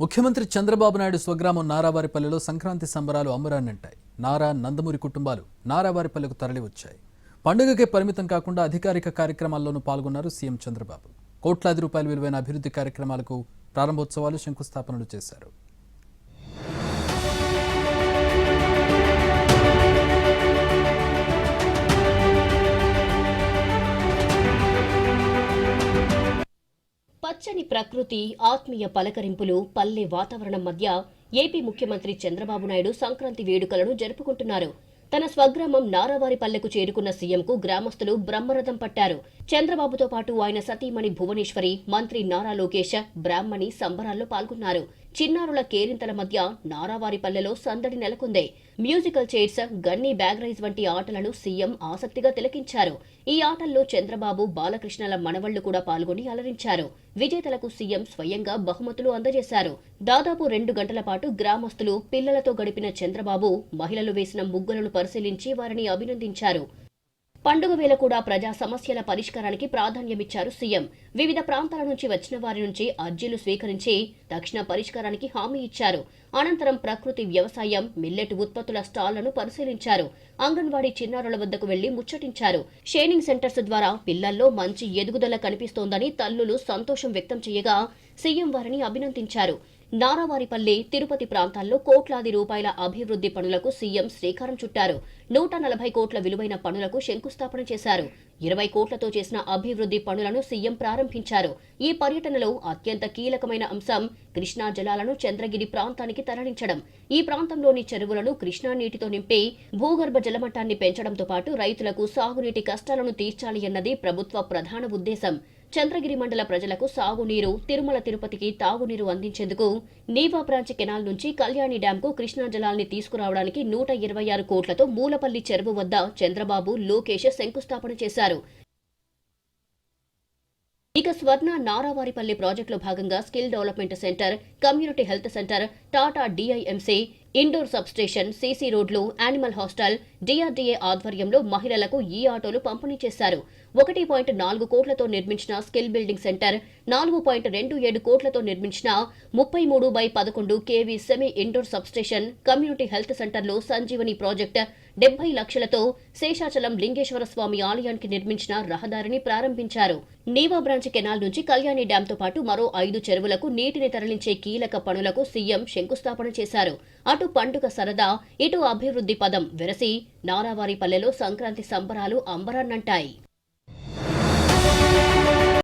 ముఖ్యమంత్రి చంద్రబాబు నాయుడు స్వగ్రామం నారావారిపల్లెలో సంక్రాంతి సంబరాలు అంబరాన్నంటాయి నారా నందమూరి కుటుంబాలు నారావారిపల్లెకు తరలివచ్చాయి. పండుగకే పరిమితం కాకుండా అధికారిక కార్యక్రమాల్లోనూ పాల్గొన్నారు సీఎం చంద్రబాబు. కోట్లాది రూపాయల విలువైన అభివృద్ధి కార్యక్రమాలకు ప్రారంభోత్సవాలు శంకుస్థాపనలు చేశారు. పచ్చని ప్రకృతి ఆత్మీయ పలకరింపులు పల్లె వాతావరణం మధ్య ఏపీ ముఖ్యమంత్రి చంద్రబాబు నాయుడు సంక్రాంతి వేడుకలను జరుపుకుంటున్నారు. తన స్వగ్రామం నారావారిపల్లెకు చేరుకున్న సీఎంకు గ్రామస్తులు బ్రహ్మరథం పట్టారు. చంద్రబాబుతో పాటు ఆయన సతీమణి భువనేశ్వరి మంత్రి నారా లోకేష్ బ్రాహ్మణి సంబరాల్లో పాల్గొన్నారు. చిన్నారుల కేరింతల మధ్య నారావారిపల్లెలో సందడి నెలకొంది. Musical chairs gunny bag race వంటి ఆటలను సీఎం ఆసక్తిగా తిలకించారు. ఈ ఆటల్లో చంద్రబాబు బాలకృష్ణల మనవళ్ళు కూడా పాల్గొని అలరించారు. విజేతలకు సీఎం స్వయంగా బహుమతులు అందజేశారు. దాదాపు రెండు గంటల పాటు గ్రామస్తులు పిల్లలతో గడిపిన చంద్రబాబు మహిళలు వేసిన ముగ్గులను పరిశీలించి వారిని అభినందించారు. పండుగ వేళ కూడా ప్రజా సమస్యల పరిష్కారానికి ప్రాధాన్యమిచ్చారు సీఎం. వివిధ ప్రాంతాల నుంచి వచ్చిన వారి నుంచి అర్జీలు స్వీకరించి తక్షణ పరిష్కారానికి హామీ ఇచ్చారు. అనంతరం ప్రకృతి వ్యవసాయం మిల్లెట్ ఉత్పత్తుల స్టాళ్ళను పరిశీలించారు. అంగన్వాడీ చిన్నారుల వద్దకు వెళ్ళి ముచ్చటించారు. షేనింగ్ సెంటర్స్ ద్వారా పిల్లల్లో మంచి ఎదుగుదల కనిపిస్తోందని తల్లులు సంతోషం వ్యక్తం చేయగా సీఎం వారిని అభినందించారు. నారావారిపల్లి తిరుపతి ప్రాంతాల్లో కోట్లాది రూపాయల అభివృద్ధి పనులకు సీఎం శ్రీకారం చుట్టారు. నూట నలభై కోట్ల విలువైన పనులకు శంకుస్థాపన చేశారు. ఇరవై కోట్లతో చేసిన అభివృద్ధి పనులను సీఎం ప్రారంభించారు. ఈ పర్యటనలో అత్యంత కీలకమైన అంశం కృష్ణా జలాలను చంద్రగిరి ప్రాంతానికి తరలించడం. ఈ ప్రాంతంలోని చెరువులను కృష్ణా నీటితో నింపి భూగర్భ జలమట్టాన్ని పెంచడంతో పాటు రైతులకు సాగునీటి కష్టాలను తీర్చాలి అన్నది ప్రభుత్వ ప్రధాన ఉద్దేశం. చంద్రగిరి మండల ప్రజలకు సాగునీరు తిరుమల తిరుపతికి తాగునీరు అందించేందుకు నీవా బ్రాంచ్ కెనాల్ నుంచి కళ్యాణి డ్యాంకు కృష్ణా జలాల్ని తీసుకురావడానికి నూట ఇరవై ఆరు కోట్లతో మూలపల్లి చెరువు వద్ద చంద్రబాబు లోకేష్ శంకుస్థాపన చేశారు. ఇక స్వర్ణ నారావారిపల్లి ప్రాజెక్టులో భాగంగా skill development centre community health centre Tata DIMC indoor sub station CC రోడ్లు యానిమల్ హాస్టల్ డిఆర్డీఏ ఆధ్వర్యంలో మహిళలకు ఈ ఆటోలు పంపిణీ చేశారు. ఒకటి పాయింట్ నాలుగు కోట్లతో నిర్మించిన స్కిల్ బిల్డింగ్ సెంటర్ నాలుగు పాయింట్ రెండు ఏడు కోట్లతో నిర్మించిన ముప్పై మూడు బై పదకొండు KV semi indoor substation community health సెంటర్లో సంజీవని ప్రాజెక్ట్ డెబ్బై లక్షలతో శేషాచలం లింగేశ్వర స్వామి ఆలయానికి నిర్మించిన రహదారిని ప్రారంభించారు. నీవా బ్రాంచ్ కెనాల్ నుంచి కళ్యాణి డ్యాంతో పాటు మరో ఐదు చెరువులకు నీటిని తరలించే కీలక పనులకు సీఎం శంకుస్థాపన చేశారు. అటు పండుగ సరదా ఇటు అభివృద్ధి పదం వెరసి నారావారిపల్లెలో సంక్రాంతి సంబరాలు అంబరాన్నంటాయి.